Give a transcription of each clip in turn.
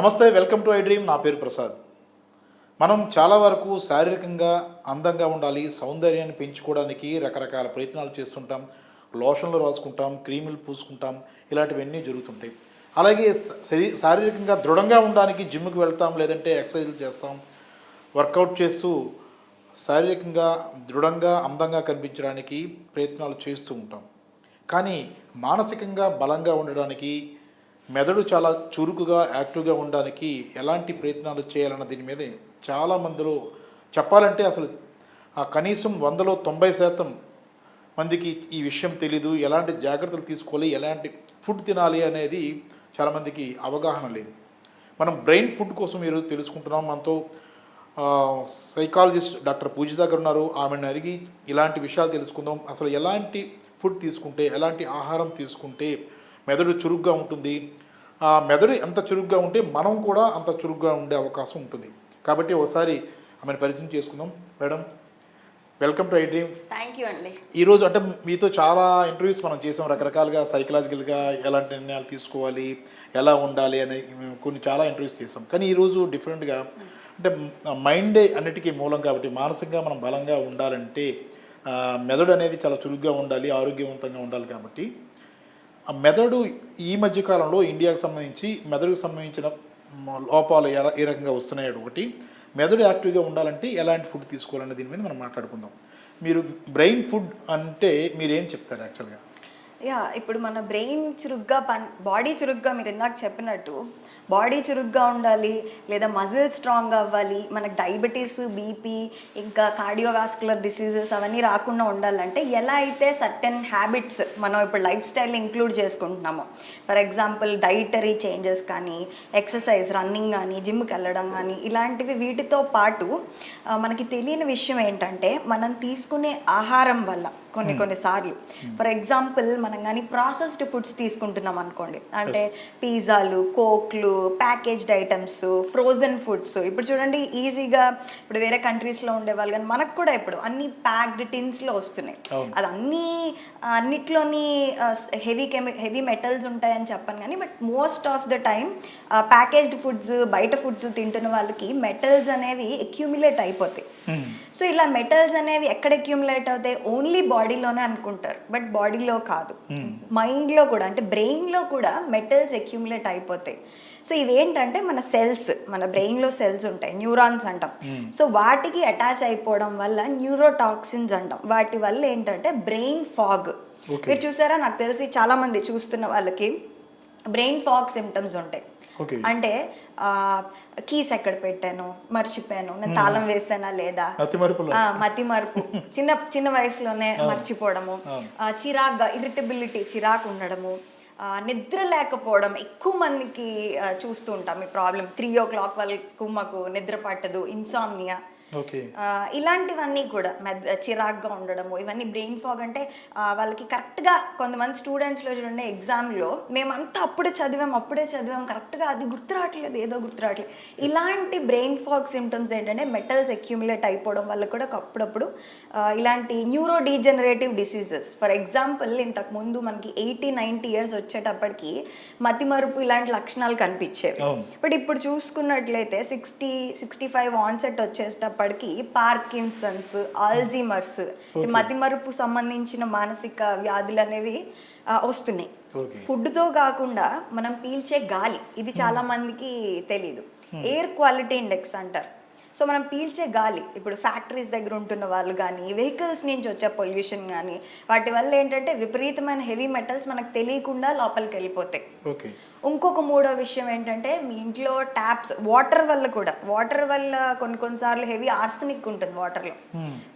నమస్తే welcome to I dream. నా పేరు ప్రసాద్. మనం చాలా వరకు శారీరకంగా అందంగా ఉండాలి సౌందర్యాన్ని పెంచుకోవడానికి రకరకాల ప్రయత్నాలు చేస్తుంటాం లోషన్లు రాసుకుంటాం క్రీములు పూసుకుంటాం ఇలాంటివన్నీ జరుగుతుంటాయి. అలాగే శరీ- శారీరకంగా దృఢంగా ఉండడానికి జిమ్కి వెళ్తాం లేదంటే ఎక్సర్సైజ్ చేస్తాం. వర్కౌట్ చేస్తూ శారీరకంగా దృఢంగా అందంగా కనిపించడానికి ప్రయత్నాలు చేస్తూ ఉంటాం. కానీ మానసికంగా బలంగా ఉండడానికి మెదడు చాలా చురుకుగా యాక్టివ్గా ఉండడానికి ఎలాంటి ప్రయత్నాలు చేయాలన్న దీని మీద చాలామందిలో చెప్పాలంటే అసలు ఆ కనీసం వందలో తొంభై శాతం మందికి ఈ విషయం తెలీదు. ఎలాంటి జాగ్రత్తలు తీసుకోవాలి? ఎలాంటి ఫుడ్ తినాలి అనేది చాలామందికి అవగాహన లేదు. మనం బ్రెయిన్ ఫుడ్ కోసం ఈరోజు తెలుసుకుంటున్నాం. మనతో సైకాలజిస్ట్ డాక్టర్ పూజిత గారు ఉన్నారు. ఆమెను అడిగి ఇలాంటి విషయాలు తెలుసుకుందాం. అసలు ఎలాంటి ఫుడ్ తీసుకుంటే ఎలాంటి ఆహారం తీసుకుంటే మెదడు చురుగ్గా ఉంటుంది? ఆ మెదడు ఎంత చురుగ్గా ఉంటే మనం కూడా అంత చురుగ్గా ఉండే అవకాశం ఉంటుంది. కాబట్టి ఒకసారి ఆమెను పరిచయం చేసుకుందాం. Madam welcome to I dream. Thank you అండి. ఈరోజు అంటే మీతో చాలా ఇంటర్వ్యూస్ మనం చేసాం. రకరకాలుగా సైకలాజికల్గా ఎలాంటి నిర్ణయాలు తీసుకోవాలి ఎలా ఉండాలి అనే కొన్ని చాలా ఇంటర్వ్యూస్ చేసాం. కానీ ఈరోజు డిఫరెంట్గా అంటే మైండే అన్నిటికీ మూలం కాబట్టి మానసికంగా మనం బలంగా ఉండాలంటే మెదడు అనేది చాలా చురుగ్గా ఉండాలి ఆరోగ్యవంతంగా ఉండాలి కాబట్టి మెదడు ఈ మధ్య కాలంలో ఇండియాకు సంబంధించి మెదడుకు సంబంధించిన లోపాలు ఎలా ఏ రకంగా వస్తున్నాయి ఒకటి మెదడు యాక్టివ్గా ఉండాలంటే ఎలాంటి ఫుడ్ తీసుకోవాలనే దీని మీద మనం మాట్లాడుకుందాం. మీరు బ్రెయిన్ ఫుడ్ అంటే మీరు ఏం చెప్తారు యాక్చువల్గా? యా ఇప్పుడు మన బ్రెయిన్ చురుగ్గా పని బాడీ చురుగ్గా మీరు ఇందాక చెప్పినట్టు బాడీ చురుగ్గా ఉండాలి లేదా మజిల్ స్ట్రాంగ్ అవ్వాలి మనకు డయాబెటీస్ బీపీ ఇంకా కార్డియోవాస్కులర్ డిసీజెస్ అవన్నీ రాకుండా ఉండాలంటే ఎలా అయితే సర్టెన్ హ్యాబిట్స్ మనం ఇప్పుడు లైఫ్ స్టైల్ ఇంక్లూడ్ చేసుకుంటున్నామో ఫర్ ఎగ్జాంపుల్ డైటరీ చేంజెస్ కానీ ఎక్సర్సైజ్ రన్నింగ్ కానీ జిమ్కి వెళ్ళడం కానీ ఇలాంటివి వీటితో పాటు మనకి తెలియని విషయం ఏంటంటే మనం తీసుకునే ఆహారం వల్ల కొన్ని కొన్ని సార్లు. ఫర్ ఎగ్జాంపుల్ మనం కానీ ప్రాసెస్డ్ ఫుడ్స్ తీసుకుంటున్నాం అనుకోండి. అంటే పిజ్జాలు కోక్లు ప్యాకేజ్డ్ ఐటమ్స్ ఫ్రోజన్ ఫుడ్స్ ఇప్పుడు చూడండి ఈజీగా ఇప్పుడు వేరే కంట్రీస్లో ఉండేవాళ్ళు కానీ మనకు కూడా ఇప్పుడు అన్ని ప్యాక్డ్ టిన్స్లో వస్తున్నాయి. అది అన్ని అన్నిట్లోని హెవీ కెమి హెవీ మెటల్స్ ఉంటాయని చెప్పను కానీ but most of the time packaged foods బయట ఫుడ్స్ తింటున్న వాళ్ళకి మెటల్స్ అనేవి అక్యూములేట్ అయిపోతాయి. సో ఇలా మెటల్స్ అనేవి ఎక్కడ అక్యూములేట్ అవుతాయి? ఓన్లీ బాడీలోనే అనుకుంటారు. బట్ బాడీలో కాదు. మైండ్లో కూడా అంటే బ్రెయిన్లో కూడా మెటల్స్ అక్యూములేట్ అయిపోతాయి. సో ఇవేంటంటే మన సెల్స్ మన బ్రెయిన్లో సెల్స్ ఉంటాయి. న్యూరాన్స్ అంటాం. సో వాటికి అటాచ్ అయిపోవడం వల్ల న్యూరోటాక్సిన్స్ అంటాం. వాటి వల్ల ఏంటంటే బ్రెయిన్ ఫాగ్. మీరు చూసారా? నాకు తెలిసి చాలా మంది చూస్తున్న వాళ్ళకి బ్రెయిన్ ఫాగ్ సిమ్టమ్స్ ఉంటాయి. అంటే కీస్ ఎక్కడ పెట్టాను? మర్చిపోయాను. నేను తాళం వేసానా లేదా? మతి మరుపు. చిన్న చిన్న వయసులోనే మర్చిపోవడము. చిరాగ్గా ఇరిటబిలిటీ చిరాకు ఉండడము. ఆ, నిద్ర లేకపోవడం ఎక్కువ మందికి చూస్తూ ఉంటాం ఈ ప్రాబ్లం త్రీ ఓ క్లాక్ వరకు మాకు నిద్ర పట్టదు. ఇన్సామ్నియా ఇలాంటివన్నీ కూడా మెద్ చిరాగ్గా ఉండడము ఇవన్నీ బ్రెయిన్ ఫాగ్ అంటే వాళ్ళకి కరెక్ట్గా కొంతమంది స్టూడెంట్స్లో చూడండి ఎగ్జామ్లో మేమంతా అప్పుడే చదివాం అప్పుడే చదివాం కరెక్ట్గా అది గుర్తు రావట్లేదు ఏదో గుర్తు రావట్లేదు. ఇలాంటి బ్రెయిన్ ఫాగ్ సిమ్టమ్స్ ఏంటంటే మెటల్స్ అక్యూములేట్ అయిపోవడం వల్ల కూడా అప్పుడప్పుడు ఇలాంటి neurodegenerative diseases. For example ఇంతకు ముందు మనకి ఎయిటీ నైంటీ ఇయర్స్ వచ్చేటప్పటికి మతి మరుపు ఇలాంటి లక్షణాలు కనిపించేవి. బట్ ఇప్పుడు చూసుకున్నట్లయితే సిక్స్టీ సిక్స్టీ ఫైవ్ ఆన్సెట్ వచ్చేటప్పటికి పార్కిన్సన్స్ ఆల్జీమర్స్ మతిమరుపు సంబంధించిన మానసిక వ్యాధులు అనేవి వస్తున్నాయి. ఫుడ్తో కాకుండా మనం పీల్చే గాలి ఇది చాలా మందికి తెలీదు. ఎయిర్ క్వాలిటీ ఇండెక్స్ అంటారు. సో మనం పీల్చే గాలి ఇప్పుడు ఫ్యాక్టరీస్ దగ్గర ఉంటున్న వాళ్ళు కానీ వెహికల్స్ నుంచి వచ్చే పొల్యూషన్ కానీ వాటి వల్ల ఏంటంటే విపరీతమైన హెవీ మెటల్స్ మనకు తెలియకుండా లోపలికి వెళ్ళిపోతాయి. ఇంకొక మూడో విషయం ఏంటంటే మీ ఇంట్లో ట్యాప్స్ వాటర్ వల్ల కూడా వాటర్ వల్ల కొన్ని కొన్నిసార్లు హెవీ ఆర్సనిక్ ఉంటుంది వాటర్లో.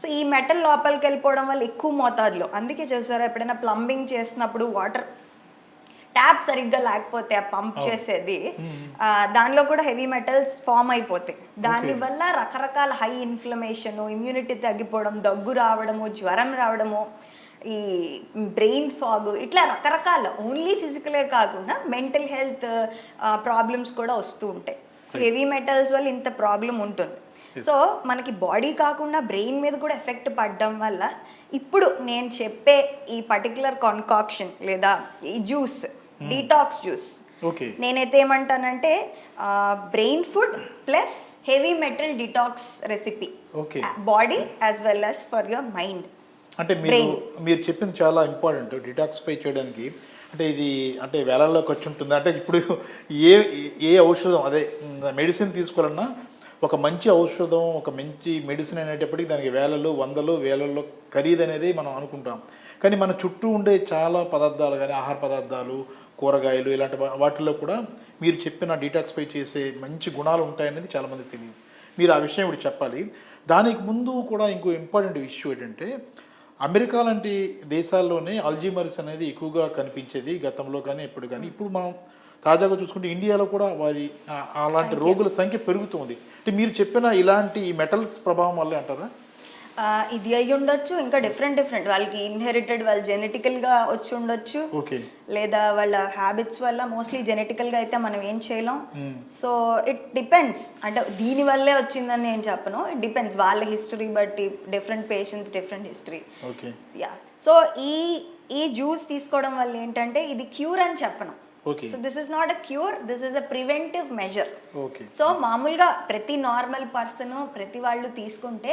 సో ఈ మెటల్ లోపలికి వెళ్ళిపోవడం వల్ల ఎక్కువ మోతాదులో అందుకే చూసారా ఎప్పుడైనా ప్లంబింగ్ చేసినప్పుడు వాటర్ ట్యాప్ సరిగ్గా లేకపోతే ఆ పంప్ చేసేది దానిలో కూడా హెవీ మెటల్స్ ఫామ్ అయిపోతాయి. దానివల్ల రకరకాల హై ఇన్ఫ్లమేషన్ ఇమ్యూనిటీ తగ్గిపోవడం దగ్గు రావడము జ్వరం రావడము ఈ బ్రెయిన్ ఫాగ్ ఇట్లా రకరకాల ఓన్లీ ఫిజికలే కాకుండా మెంటల్ హెల్త్ ప్రాబ్లమ్స్ కూడా వస్తూ ఉంటాయి. సో హెవీ మెటల్స్ వల్ల ఇంత ప్రాబ్లం ఉంటుంది. సో మనకి బాడీ కాకుండా బ్రెయిన్ మీద కూడా ఎఫెక్ట్ పడడం వల్ల ఇప్పుడు నేను చెప్పే ఈ పర్టికులర్ కాన్కాక్షన్ లేదా ఈ జ్యూస్ డీటాక్స్ జ్యూస్ ఓకే నేనైతే ఏమంటానంటే brain food plus heavy metal detox recipe body as well as for your mind అంటే మీరు. మీరు చెప్పింది చాలా ఇంపార్టెంట్ డిటాక్సిఫై చేయడానికి అంటే ఇది అంటే వేలల్లో ఖర్చు ఉంటుంది అంటే ఇప్పుడు ఏ ఏ ఔషధం అదే మెడిసిన్ తీసుకోవాలన్నా ఒక మంచి ఔషధం ఒక మంచి మెడిసిన్ అనేటప్పటికి దానికి వేలలు వందలు వేలల్లో ఖరీదు అనేది మనం అనుకుంటాం. కానీ మన చుట్టూ ఉండే చాలా పదార్థాలు కానీ ఆహార పదార్థాలు కూరగాయలు ఇలాంటి వాటిల్లో కూడా మీరు చెప్పిన డీటాక్సిఫై చేసే మంచి గుణాలు ఉంటాయనేది చాలామంది తెలియదు. మీరు ఆ విషయం ఇప్పుడు చెప్పాలి. దానికి ముందు కూడా ఇంకో ఇంపార్టెంట్ ఇష్యూ ఏంటంటే అమెరికా లాంటి దేశాల్లోనే అల్జీమర్స్ అనేది ఎక్కువగా కనిపించేది గతంలో కానీ ఎప్పుడు కానీ. ఇప్పుడు మనం తాజాగా చూసుకుంటే ఇండియాలో కూడా వారి అలాంటి రోగుల సంఖ్య పెరుగుతుంది. అంటే మీరు చెప్పిన ఇలాంటి మెటల్స్ ప్రభావం వల్లే అంటారా? ఇది అయి ఉండొచ్చు ఇంకా డిఫరెంట్ డిఫరెంట్ వాళ్ళకి ఇన్హెరిటెడ్ వాళ్ళు జెనెటికల్గా వచ్చి ఉండొచ్చు. లేదా వాళ్ళ హ్యాబిట్స్ వల్ల మోస్ట్లీ జెనెటికల్గా అయితే మనం ఏం చేయలేం. సో ఇట్ డిపెండ్స్ అంటే దీని వల్లే వచ్చిందని నేను చెప్పను. ఇట్ డిపెండ్స్ వాళ్ళ హిస్టరీ బట్టి different patients different history ya so ఈ ఈ జ్యూస్ తీసుకోవడం వల్ల ఏంటంటే ఇది క్యూర్ అని చెప్పను. So this is not a cure this is a preventive measure okay so మామూలుగా ప్రతి నార్మల్ పర్సన్ ప్రతి వాళ్ళు తీసుకుంటే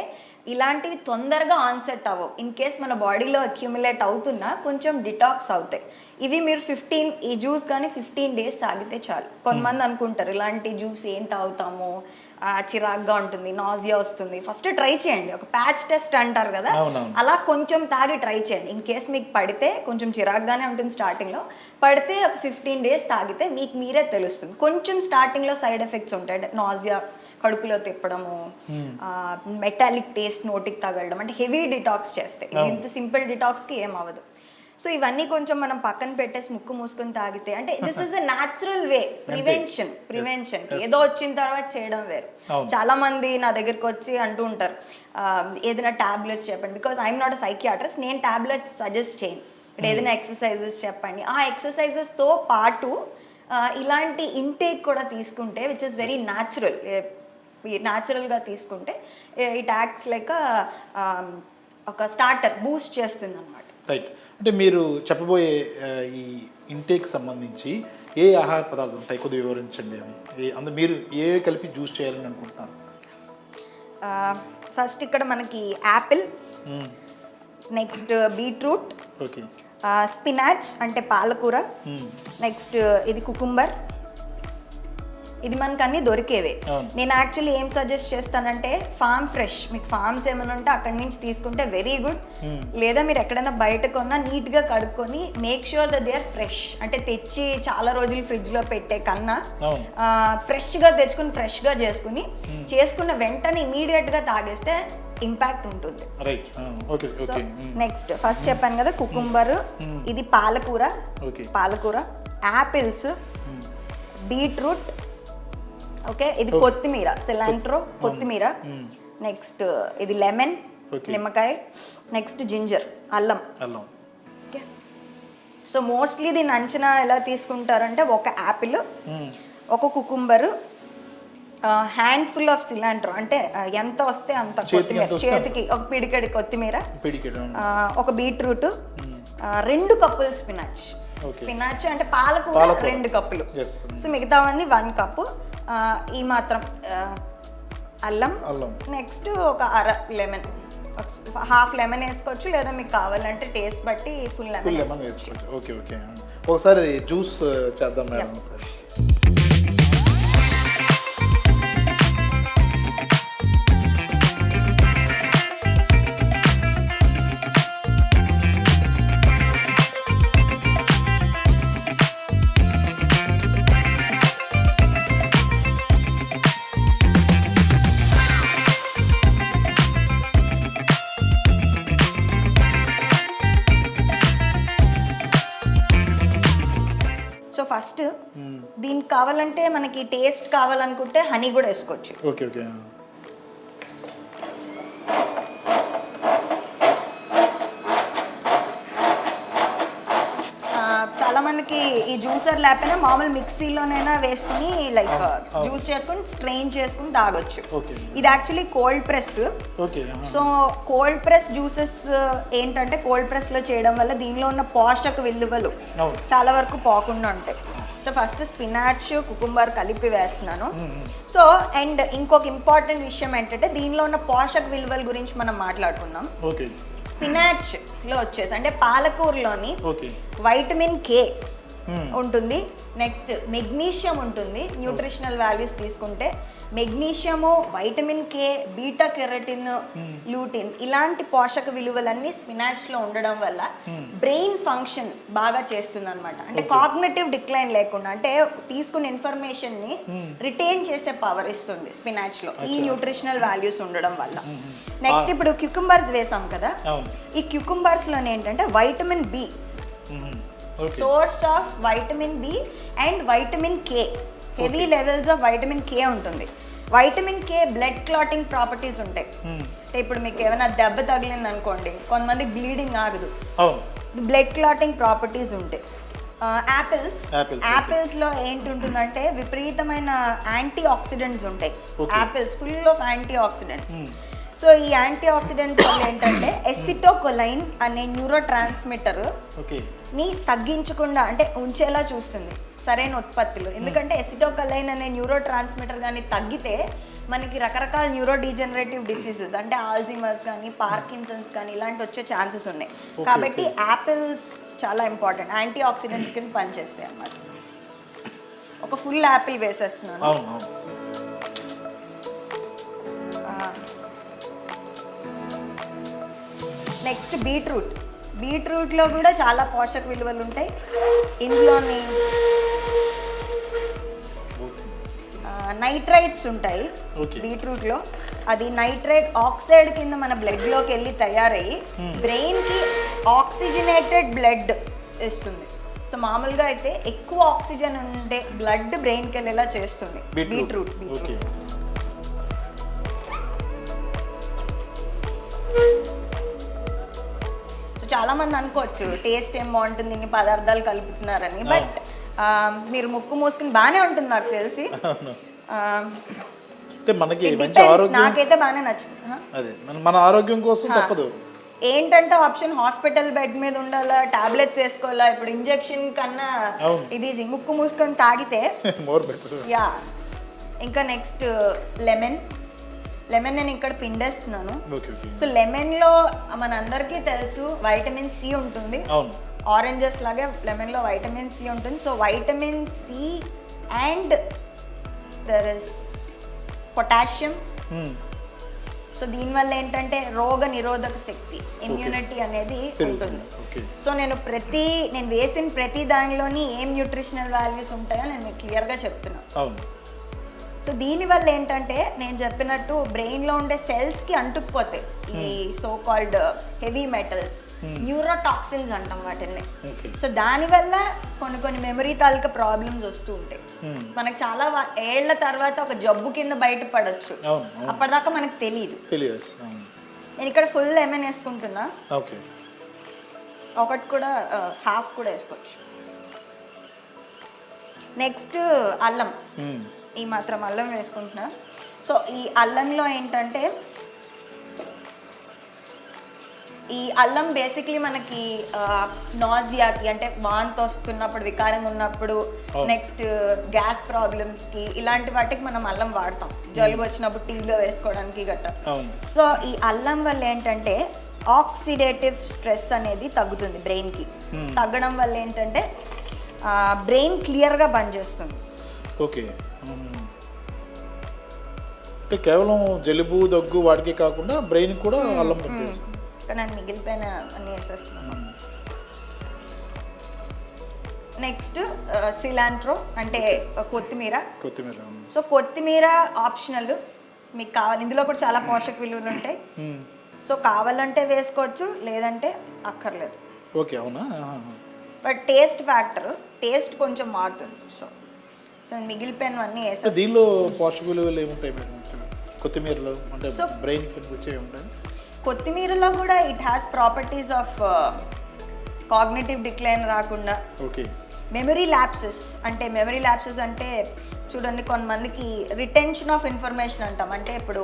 ఇలాంటివి తొందరగా ఆన్సెట్ అవ్వవు. ఇన్ కేస్ మన బాడీలో అక్యుములేట్ అవుతున్నా కొంచెం డిటాక్స్ అవుతాయి. ఇవి మీరు ఫిఫ్టీన్ ఈ జ్యూస్ కానీ ఫిఫ్టీన్ డేస్ తాగితే చాలు. కొంతమంది అనుకుంటారు ఇలాంటి జ్యూస్ ఏం తాగుతాము? చిరాగ్గా ఉంటుంది నాజియా వస్తుంది. ఫస్ట్ ట్రై చేయండి. ఒక ప్యాచ్ టెస్ట్ అంటారు కదా. అలా కొంచెం తాగి ట్రై చేయండి. ఇన్ కేస్ మీకు పడితే కొంచెం చిరాగ్గానే ఉంటుంది స్టార్టింగ్లో పడితే ఒక ఫిఫ్టీన్ డేస్ తాగితే మీకు మీరే తెలుస్తుంది. కొంచెం స్టార్టింగ్లో సైడ్ ఎఫెక్ట్స్ ఉంటాయి. నాజియా కడుపులో తిప్పడము మెటాలిక్ టేస్ట్ నోటికి తగలడం అంటే హెవీ డిటాక్స్ చేస్తాయి ఇది ఇంత సింపుల్ డిటాక్స్కి ఏం అవ్వదు. సో ఇవన్నీ కొంచెం మనం పక్కన పెట్టేసి ముక్కు మూసుకొని తాగితే అంటే this is a natural way prevention prevention ఏదో వచ్చిన తర్వాత చేయడం వేరు. చాలా మంది నా దగ్గరికి వచ్చి అంటూ ఉంటారు "ఆ, ఏదైనా టాబ్లెట్స్ చెప్పండి. బికాస్ ఐఎమ్ నాట్ సైకియాట్రిస్ట్ నేను టాబ్లెట్స్ సజెస్ట్ చేయను. ఇక్కడ ఏదైనా ఎక్సర్సైజెస్ చెప్పండి. ఆ ఎక్సర్సైజెస్తో పాటు ఇలాంటి ఇంటేక్ కూడా తీసుకుంటే విచ్ ఇస్ వెరీ న్యాచురల్ న్యాచురల్గా తీసుకుంటే ఇట్ యాక్ట్స్ లైక్ ఒక స్టార్టర్ బూస్ట్ చేస్తుంది అనమాట రైట్ అంటే మీరు చెప్పబోయే ఈ ఇంటేక్ సంబంధించి ఏ ఆహార పదార్థాలు ఉంటాయి కొద్దిగా వివరించండి అవి ఏ- అందు మీరు ఏ కలిపి జ్యూస్ చేయాలని అనుకుంటున్నారు ఫస్ట్ ఇక్కడ మనకి apple. Next beetroot okay spinach అంటే పాలకూర. నెక్స్ట్ ఇది కుకుంబర్ ఇది మనకు అన్ని దొరికేవే. నేను యాక్చువల్లీ ఏం సజెస్ట్ చేస్తానంటే ఫార్మ్ ఫ్రెష్ మీకు ఫార్మ్స్ ఏమైనా ఉంటే అక్కడి నుంచి తీసుకుంటే వెరీ గుడ్ Hmm. లేదా మీరు ఎక్కడైనా బయట కొన్నా నీట్గా కడుక్కొని make sure they are fresh అంటే తెచ్చి చాలా రోజులు ఫ్రిడ్జ్లో పెట్టే కన్నా అవును. ఫ్రెష్గా తెచ్చుకుని ఫ్రెష్గా చేసుకుని చేసుకున్న వెంటనే ఇమీడియట్గా తాగేస్తే ఇంపాక్ట్ ఉంటుంది. సో. నెక్స్ట్ ఫస్ట్ చెప్పాను కదా కుకుంబర్ Hmm. ఇది పాలకూర. పాలకూర. యాపిల్స్. బీట్రూట్ ఓకే ఇది కొత్తిమీర సిలాంట్రో కొత్తిమీర. నెక్స్ట్ ఇది లెమన్. నిమ్మకాయ. నెక్స్ట్ జింజర్ అల్లం. అల్లం. ఓకే సో మోస్ట్లీ దీన్ని అంచనా ఎలా తీసుకుంటారంటే ఒక యాపిల్. ఒక కుకుంబరు హ్యాండ్ఫుల్ ఆఫ్ సిలాంట్రో అంటే ఎంత వస్తే అంత కొత్తిమీర. చేతికి ఒక పిడికడి కొత్తిమీర ఒక బీట్రూట్ రెండు కప్పులు స్పినాచ్. స్పినాచ్ అంటే పాలకూర. రెండు కప్పులు. సో మిగతావన్నీ వన్ కప్పు. ఈ మాత్రం అల్లం. అల్లం. నెక్స్ట్ ఒక అర లెమన్ హాఫ్ లెమన్ వేసుకోవచ్చు లేదా మీకు కావాలంటే టేస్ట్ బట్టి ఫుల్ లెమన్ వేసుకోవచ్చు. ఓకే ఓకే ఒకసారి జ్యూస్ చేద్దాం మేడం సార్ కావాలంటే మనకి టేస్ట్ కావాలనుకుంటే హనీ కూడా వేసుకోవచ్చు. ఓకే ఓకే చాలా మందికి ఈ జ్యూసర్ లేకపోయినా మామూలు మిక్సీలోనైనా వేసుకుని లైక్. జ్యూస్ చేసుకుని స్ట్రెయిన్ చేసుకుని తాగొచ్చు. ఇది actually cold press so cold press juices ఏంటంటే కోల్డ్ ప్రెస్లో చేయడం వల్ల దీనిలో ఉన్న పోషక విలువలు చాలా వరకు పోకుండా ఉంటాయి. సో ఫస్ట్ స్పినాచ్ కుకుంబర్ కలిపి వేస్తున్నాను. సో అండ్ ఇంకొక ఇంపార్టెంట్ విషయం ఏంటంటే దీనిలో ఉన్న పోషక విలువల గురించి మనం మాట్లాడుకుందాం స్పినాచ్లో వచ్చేసి అంటే పాలకూరలోని వైటమిన్ కే. ఉంటుంది. నెక్స్ట్ మెగ్నీషియం ఉంటుంది. న్యూట్రిషనల్ వాల్యూస్ తీసుకుంటే magnesium vitamin K beta carotene lutein ఇలాంటి పోషక విలువలన్నీ స్పినాచ్లో ఉండడం వల్ల బ్రెయిన్ ఫంక్షన్ బాగా చేస్తుంది అనమాట అంటే కాగ్నేటివ్ డిక్లైన్ లేకుండా అంటే తీసుకున్న ఇన్ఫర్మేషన్ని రిటైన్ చేసే పవర్ ఇస్తుంది స్పినాచ్లో ఈ న్యూట్రిషనల్ వాల్యూస్ ఉండడం వల్ల. నెక్స్ట్ ఇప్పుడు క్యూకుంబర్స్ వేసాం కదా. ఈ క్యూకుంబర్స్లోనే ఏంటంటే vitamin B source of vitamin B and vitamin K heavy levels of vitamin K ఉంటుంది. Vitamin K blood clotting properties ఉంటాయి. అంటే ఇప్పుడు మీకు ఏమైనా దెబ్బ తగిలింది అనుకోండి కొంతమందికి బ్లీడింగ్ ఆగదు. బ్లడ్ క్లాటింగ్ ప్రాపర్టీస్ ఉంటాయి. యాపిల్స్. యాపిల్స్లో ఏంటి ఉంటుందంటే విపరీతమైన యాంటీ ఆక్సిడెంట్స్ ఉంటాయి. Apples full of antioxidants. So ఈ యాంటీ ఆక్సిడెంట్స్ వల్ల ఏంటంటే ఎసిటోకొలైన్ అనే న్యూరో ట్రాన్స్మిటర్ని తగ్గించకుండా అంటే ఉంచేలా చూస్తుంది సరైన ఉత్పత్తులు. ఎందుకంటే ఎసిటోకలైన్ అనే న్యూరో ట్రాన్స్మిటర్ కానీ తగ్గితే మనకి రకరకాల న్యూరో డీజనరేటివ్ డిసీజెస్ అంటే ఆల్జిమర్స్ కానీ పార్కిన్సన్స్ కానీ ఇలాంటి వచ్చే ఛాన్సెస్ ఉన్నాయి. కాబట్టి యాపిల్స్ చాలా ఇంపార్టెంట్. యాంటీ ఆక్సిడెంట్స్ కింద పనిచేస్తాయి అన్నమాట. ఒక ఫుల్ యాపిల్ వేసేస్తున్నాను. Next beetroot. బీట్రూట్లో కూడా చాలా పోషక విలువలు ఉంటాయి. ఇందులోని నైట్రైట్స్ ఉంటాయి. బీట్రూట్లో. అది నైట్రైట్ ఆక్సైడ్ కింద మన బ్లడ్లోకి వెళ్ళి తయారయ్యి. బ్రెయిన్కి ఆక్సిజనేటెడ్ బ్లడ్ ఇస్తుంది సో మామూలుగా అయితే ఎక్కువ ఆక్సిజన్ ఉండే బ్లడ్ బ్రెయిన్కి వెళ్ళేలా చేస్తుంది. బీట్రూట్. ఓకే. చాలా మంది అనుకోవచ్చు టేస్ట్ ఏం బాగుంటుంది ఇన్ని పదార్థాలు కలుపుతున్నారని. బట్ మీరు ముక్కు మూసుకుని బాగానే ఉంటుంది నాకు తెలిసి. అంటే మనకి మంచి. ఆరోగ్యం నాకైతే బాగానే? అదే మన ఆరోగ్యం కోసం తప్పదు. ఏంటంటే ఆప్షన్ హాస్పిటల్ బెడ్ మీద ఉండాలా టాబ్లెట్స్ వేసుకోవాలా ఇప్పుడు ఇంజెక్షన్ కన్నా. ఇది. ముక్కు మూసుకొని తాగితే యా. ఇంకా నెక్స్ట్ లెమన్. లెమన్ నేను ఇక్కడ పిండేస్తున్నాను. ఓకే ఓకే సో లెమన్లో మనందరికీ తెలుసు వైటమిన్ సి ఉంటుంది. ఆరెంజెస్ లాగే లెమన్లో వైటమిన్ సి ఉంటుంది. So vitamin C and there is potassium. So దీనివల్ల ఏంటంటే రోగ నిరోధక శక్తి ఇమ్యూనిటీ అనేది ఉంటుంది. సో నేను ప్రతి నేను వేసిన ప్రతి దానిలోని ఏం న్యూట్రిషనల్ వాల్యూస్ ఉంటాయో నేను క్లియర్గా చెప్తున్నాను సో దీనివల్ల ఏంటంటే నేను చెప్పినట్టు బ్రెయిన్లో ఉండే సెల్స్కి అంటుకుపోతాయి ఈ so called heavy metals Hmm. Neurotoxins అంటాం వాటిని సో దానివల్ల కొన్ని కొన్ని మెమరీ తాలూకా ప్రాబ్లమ్స్ వస్తూ ఉంటాయి. మ్మ్. మనకు చాలా ఏళ్ళ తర్వాత ఒక జబ్బు కింద బయటపడచ్చు. అప్పటిదాకా మనకు తెలియదు నేను ఇక్కడ ఫుల్ లెమన్ వేసుకుంటున్నా. ఓకే ఒకటి కూడా హాఫ్ కూడా వేసుకోవచ్చు. నెక్స్ట్ అల్లం. మ్మ్. ఈ మాత్రం అల్లం వేసుకుంటున్నా. సో ఈ అల్లంలో ఏంటంటే ఈ అల్లం బేసిక్లీ మనకి నాజియాకి అంటే వాంతి వస్తున్నప్పుడు వికారం ఉన్నప్పుడు. నెక్స్ట్ గ్యాస్ ప్రాబ్లమ్స్కి ఇలాంటి వాటికి మనం అల్లం వాడతాం. జలుబు వచ్చినప్పుడు టీలో వేసుకోవడానికి గట్రా. సో ఈ అల్లం వల్ల ఏంటంటే ఆక్సిడేటివ్ స్ట్రెస్ అనేది తగ్గుతుంది బ్రెయిన్కి. Hmm. తగ్గడం వల్ల ఏంటంటే బ్రెయిన్ క్లియర్గా పనిచేస్తుంది. ఓకే. అంటే కేవలం జలుబు దగ్గు వాటికి కాకుండా బ్రెయిన్ కూడా అల్లం పనిచేస్తుంది ఇక్కడ నేను మిగిలిపోయిన అన్ని వేసేస్తున్నాను నెక్స్ట్ సిలాంట్రో అంటే కొత్తిమీర. కొత్తిమీర సో కొత్తిమీర ఆప్షనల్. మీకు కావాలి. ఇందులో కూడా చాలా పోషక విలువలు ఉంటాయి. సో కావాలంటే వేసుకోవచ్చు లేదంటే అక్కర్లేదు. ఓకే అవునా. బట్ టేస్ట్ ఫ్యాక్టర్ టేస్ట్ కొంచెం మారుతుంది. సో సో మిగిలిపోయినవన్నీ వేసేస్తాను దీనిలో పోషక విలువలు ఏముంటాయి మేడం? కొత్తిమీరలో అంటే బ్రెయిన్ వచ్చే ఉంటాయి కొత్తిమీరలో కూడా it has properties of cognitive decline రాకుండా ఓకే. మెమరీ ల్యాప్సెస్ అంటే మెమరీ ల్యాప్సెస్ అంటే చూడండి కొంతమందికి రిటెన్షన్ ఆఫ్ ఇన్ఫర్మేషన్ అంటాం. అంటే ఇప్పుడు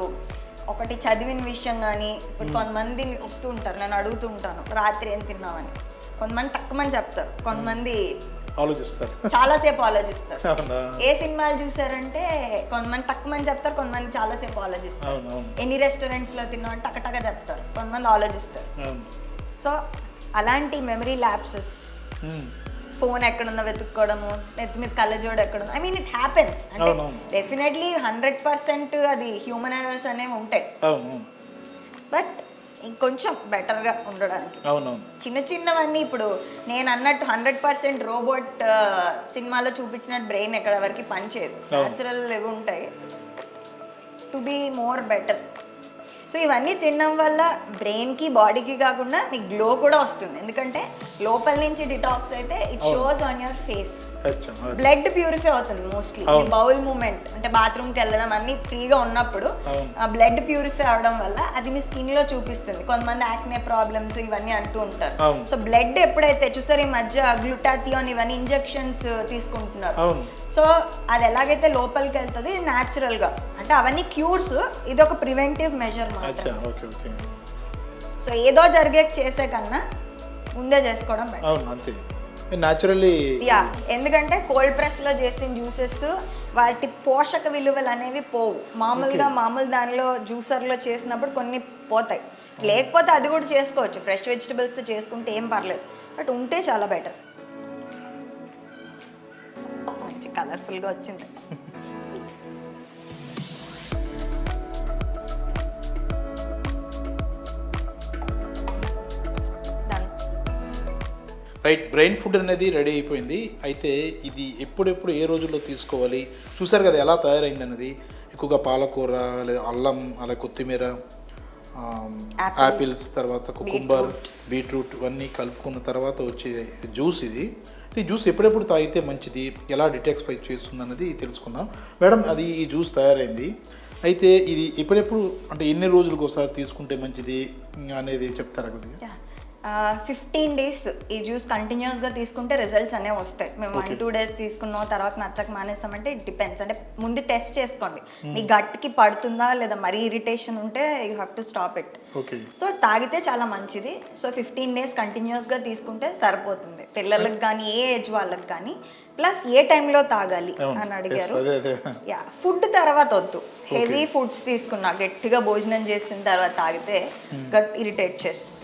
ఒకటి చదివిన విషయం కానీ ఇప్పుడు కొంతమంది వస్తూ ఉంటారు నేను అడుగుతూ ఉంటాను రాత్రి ఏం తిన్నామని కొంతమంది తక్కువని చెప్తారు. కొంతమంది ఆలోచిస్తారు. చాలాసేపు ఆలోచిస్తారు. అవునా? ఏ సినిమాలు చూసారంటే కొంతమంది తక్కువ మంది చెప్తారు కొంతమంది చాలాసేపు ఆలోచిస్తారు. అవును అవును. ఎన్ని రెస్టారెంట్స్లో తిన్నాం టక టక చెప్తారు కొంతమంది ఆలోచిస్తారు. అవును. సో అలాంటి మెమరీ ల్యాప్సెస్ ఉమ్. ఫోన్ ఎక్కడుందో వెతుక్కోవడము నెత్తి మీద కళ్ళజోడు ఎక్కడుందో ఐ మీన్ ఇట్ హ్యాపెన్స్ అంటే అవునవును. డెఫినెట్లీ హండ్రెడ్ పర్సెంట్ అది హ్యూమన్ ఎరర్స్ అనేవి ఉంటాయి. అవును అవును. బట్ ఇంకొంచెం బెటర్గా ఉండడానికి. అవునవును. చిన్న చిన్నవన్నీ ఇప్పుడు నేను అన్నట్టు హండ్రెడ్ పర్సెంట్ రోబోట్ సినిమాలో చూపించినట్టు బ్రెయిన్ ఎక్కడ వరకు పనిచేయదు. న్యాచురల్ ఇవి ఉంటాయి. To be more better so ఇవన్నీ తినడం వల్ల బ్రెయిన్కి బాడీకి కాకుండా మీకు గ్లో కూడా వస్తుంది ఎందుకంటే లోపల నుంచి డిటాక్స్ అయితే it. Shows on your face. Blood purify అవుతుంది మోస్ట్లీ. బౌల్ మూమెంట్ అంటే బాత్రూమ్కి వెళ్ళడం అన్ని ఫ్రీగా ఉన్నప్పుడు బ్లడ్ ప్యూరిఫై అవడం వల్ల అది మీ స్కిన్లో చూపిస్తుంది కొంతమంది యాక్నే ప్రాబ్లమ్స్ ఇవన్నీ అంటూ ఉంటారు. సో బ్లడ్ ఎప్పుడైతే చూసారు ఈ మధ్య గ్లూటాథియోన్ ఇవన్నీ ఇంజెక్షన్స్ తీసుకుంటున్నారు సో అది ఎలాగైతే లోపలికి వెళ్తుంది న్యాచురల్గా అంటే అవన్నీ క్యూర్స్ ఇది ఒక ప్రివెంటివ్ మెజర్ మాత్రం సో ఏదో జరిగే చేసే కన్నా ముందే చేసుకోవడం బెటర్ అవును అంతే. న్యాచురల్లీ యా ఎందుకంటే కోల్డ్ ప్రెస్లో చేసిన జ్యూసెస్ వాటి పోషక విలువలు అనేవి పోవు. మామూలుగా మామూలు దానిలో జ్యూసర్లో చేసినప్పుడు కొన్ని పోతాయి. లేకపోతే అది కూడా చేసుకోవచ్చు. ఫ్రెష్ వెజిటబుల్స్ చేసుకుంటే ఏం పర్లేదు. బట్ ఉంటే చాలా బెటర్ మంచి కలర్ఫుల్గా వచ్చింది. రైట్ బ్రెయిన్ ఫుడ్ అనేది రెడీ అయిపోయింది. అయితే ఇది ఎప్పుడెప్పుడు ఏ రోజుల్లో తీసుకోవాలి? చూసారు కదా ఎలా తయారైంది అన్నది? ఎక్కువగా పాలకూర లేదా అల్లం అలా కొత్తిమీర. యాపిల్స్ తర్వాత కుకుంబర్ బీట్రూట్ ఇవన్నీ కలుపుకున్న తర్వాత వచ్చే జ్యూస్ ఇది. ఈ జ్యూస్ ఎప్పుడెప్పుడు తాగితే మంచిది? ఎలా డిటాక్స్ఫై చేస్తుంది అన్నది తెలుసుకుందాం. మేడం అది ఈ జ్యూస్ తయారైంది. అయితే ఇది ఎప్పుడెప్పుడు అంటే ఎన్ని రోజులకు ఒకసారి తీసుకుంటే మంచిది? అనేది చెప్తారా కొద్దిగా? ఫిఫ్టీన్ డేస్ ఈ జ్యూస్ కంటిన్యూస్గా తీసుకుంటే రిజల్ట్స్ అనేవి వస్తాయి. మేము వన్. టూ డేస్ తీసుకున్నాం తర్వాత నచ్చక మానేస్తామంటే ఇట్ డిపెండ్స్ అంటే ముందు టెస్ట్ చేసుకోండి. మీ గట్కి పడుతుందా లేదా మరీ ఇరిటేషన్ ఉంటే you have to stop it so తాగితే చాలా మంచిది. సో ఫిఫ్టీన్ డేస్ కంటిన్యూస్గా తీసుకుంటే సరిపోతుంది. పిల్లలకు కానీ ఏ ఏజ్ వాళ్ళకి కానీ. ప్లస్ ఏ టైంలో తాగాలి. అని అడిగారు. యా ఫుడ్ తర్వాత వద్దు. హెవీ ఫుడ్స్ తీసుకున్నా. గట్టిగా భోజనం చేసిన తర్వాత తాగితే గట్ ఇరిటేట్ చేస్తుంది.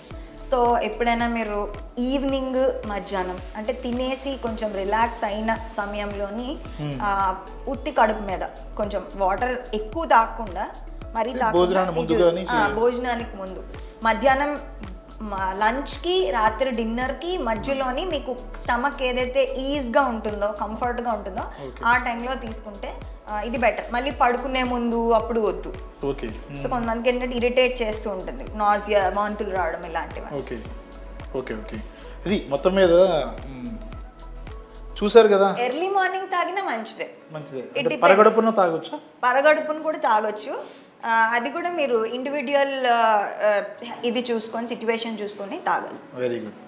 సో ఎప్పుడైనా మీరు ఈవినింగ్ మధ్యాహ్నం అంటే తినేసి కొంచెం రిలాక్స్ అయిన సమయంలోని ఆ, ఉత్తి కడుపు మీద కొంచెం వాటర్ ఎక్కువ తాగకుండా మరీ తాగకుండా భోజనానికి ముందు. మధ్యాహ్నం లంచ్కి రాత్రి డిన్నర్కి మధ్యలోని మీకు స్టమక్ ఏదైతే ఈజ్గా ఉంటుందో కంఫర్ట్గా ఉంటుందో. ఆ టైంలో తీసుకుంటే ఇది బెటర్ మళ్ళీ పడుకునే ముందు అప్పుడు వద్దు. ఓకే సో కొంతమందికి ఏంటంటే ఇరిటేట్ చేస్తూ ఉంటుంది. నాజియా వాంతులు రావడం ఇలాంటివి. ఓకే ఓకే ఓకే ఇది మొత్తం మీద మ్, చూశారు కదా? ఎర్లీ మార్నింగ్ తాగినా మంచిదే. మంచిదే. పరగడుపున తాగొచ్చా? పరగడుపును కూడా తాగొచ్చు. అది కూడా మీరు ఇండివిజువల్ ఇది చూసుకొని సిచ్యువేషన్ చూసుకొని తాగాలి. వెరీ గుడ్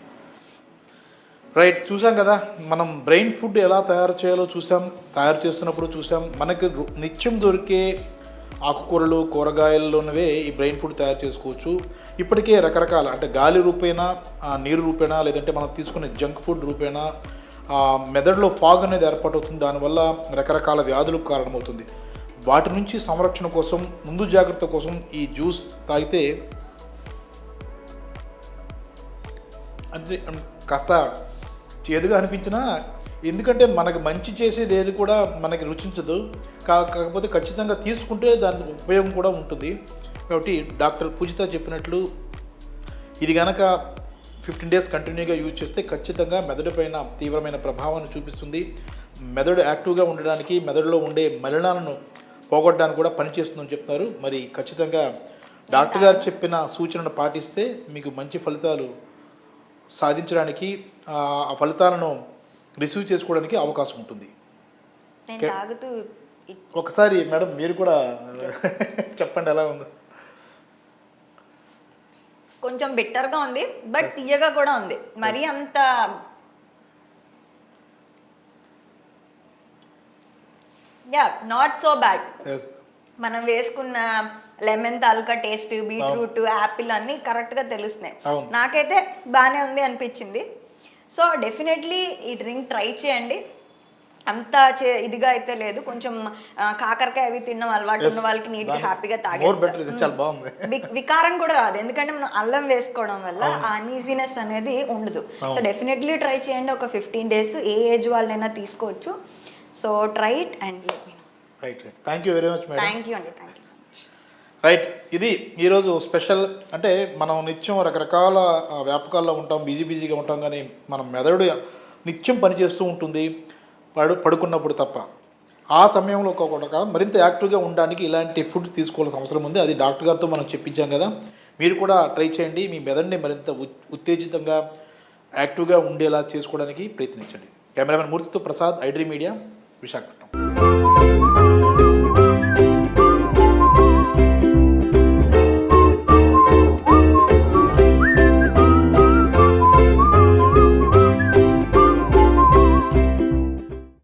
రైట్ చూసాం కదా మనం బ్రెయిన్ ఫుడ్ ఎలా తయారు చేయాలో చూసాం తయారు చేస్తున్నప్పుడు చూసాం. మనకి నిత్యం దొరికే ఆకుకూరలు కూరగాయల్లోనివే ఈ బ్రెయిన్ ఫుడ్ తయారు చేసుకోవచ్చు. ఇప్పటికే రకరకాల అంటే గాలి రూపేణా నీరు రూపేణా లేదంటే మనం తీసుకునే జంక్ ఫుడ్ రూపేణా మెదడులో ఫాగ్ అనేది ఏర్పాటవుతుంది. దానివల్ల రకరకాల వ్యాధులకు కారణమవుతుంది. వాటి నుంచి సంరక్షణ కోసం ముందు జాగ్రత్త కోసం ఈ జ్యూస్ తాగితే అంటే కాస్త చేదుగా అనిపించినా ఎందుకంటే మనకి మంచి చేసేది ఏది కూడా మనకి రుచించదు. కా కాకపోతే ఖచ్చితంగా తీసుకుంటే దాని ఉపయోగం కూడా ఉంటుంది. కాబట్టి డాక్టర్ పూజిత చెప్పినట్లు ఇది కనుక ఫిఫ్టీన్ డేస్ కంటిన్యూగా యూజ్ చేస్తే ఖచ్చితంగా మెదడు పైన తీవ్రమైన ప్రభావాన్ని చూపిస్తుంది. మెదడు యాక్టివ్గా ఉండడానికి మెదడులో ఉండే మలినాలను పోగొట్టడానికి కూడా పనిచేస్తుందని చెప్తున్నారు మరి ఖచ్చితంగా డాక్టర్ గారు చెప్పిన సూచనను పాటిస్తే మీకు మంచి ఫలితాలు సాధించడానికి ఆ ఫలితాలను రిసీవ్ చేసుకోవడానికి అవకాశం ఉంటుంది. ఒకసారి మేడం మీరు కూడా చెప్పండి ఎలా ఉందో. కొంచెం బెటర్గా ఉంది బట్ తీయగా కూడా ఉంది. మరీ అంత యా నాట్ సో బ్యాడ్. మనం వేసుకున్న లెమన్ తాలూకా టేస్ట్ బీట్రూట్ యాపిల్ అన్ని కరెక్ట్గా తెలుస్తున్నాయి. నాకైతే బాగానే ఉంది అనిపించింది. సో డెఫినెట్లీ ఈ డ్రింక్ ట్రై చేయండి. అంత చే ఇదిగా అయితే లేదు. కొంచెం కాకరకాయ అవి తిన్న అలవాటు ఉన్న వాళ్ళకి నీట్గా హ్యాపీగా తాగేస్తారు. వికారం కూడా రాదు. ఎందుకంటే మనం అల్లం వేసుకోవడం వల్ల ఆ అనీజీనెస్ అనేది ఉండదు. సో డెఫినెట్లీ ట్రై చేయండి. ఒక ఫిఫ్టీన్ డేస్ ఏ ఏజ్ వాళ్ళైనా తీసుకోవచ్చు. So try it and let me right right thank you very much madam thank you అండి thank you so much right ఇది ఈరోజు స్పెషల్ అంటే మనం నిత్యం రకరకాల వ్యాపకాల్లో ఉంటాం బిజీ బిజీగా ఉంటాం కానీ మన మెదడు నిత్యం పనిచేస్తూ ఉంటుంది పడు పడుకున్నప్పుడు తప్ప. ఆ సమయంలో ఒక్కొక్క మరింత యాక్టివ్గా ఉండడానికి ఇలాంటి ఫుడ్ తీసుకోవాల్సిన అవసరం ఉంది. అది డాక్టర్ గారితో మనం చెప్పించాం కదా. మీరు కూడా ట్రై చేయండి. మీ మెదడుని మరింత ఉత్- ఉత్తేజితంగా యాక్టివ్గా ఉండేలా చేసుకోవడానికి ప్రయత్నించండి. కెమెరామెన్ మూర్తితో ప్రసాద్ ఐడ్రీ మీడియా. విశాఖపట్నం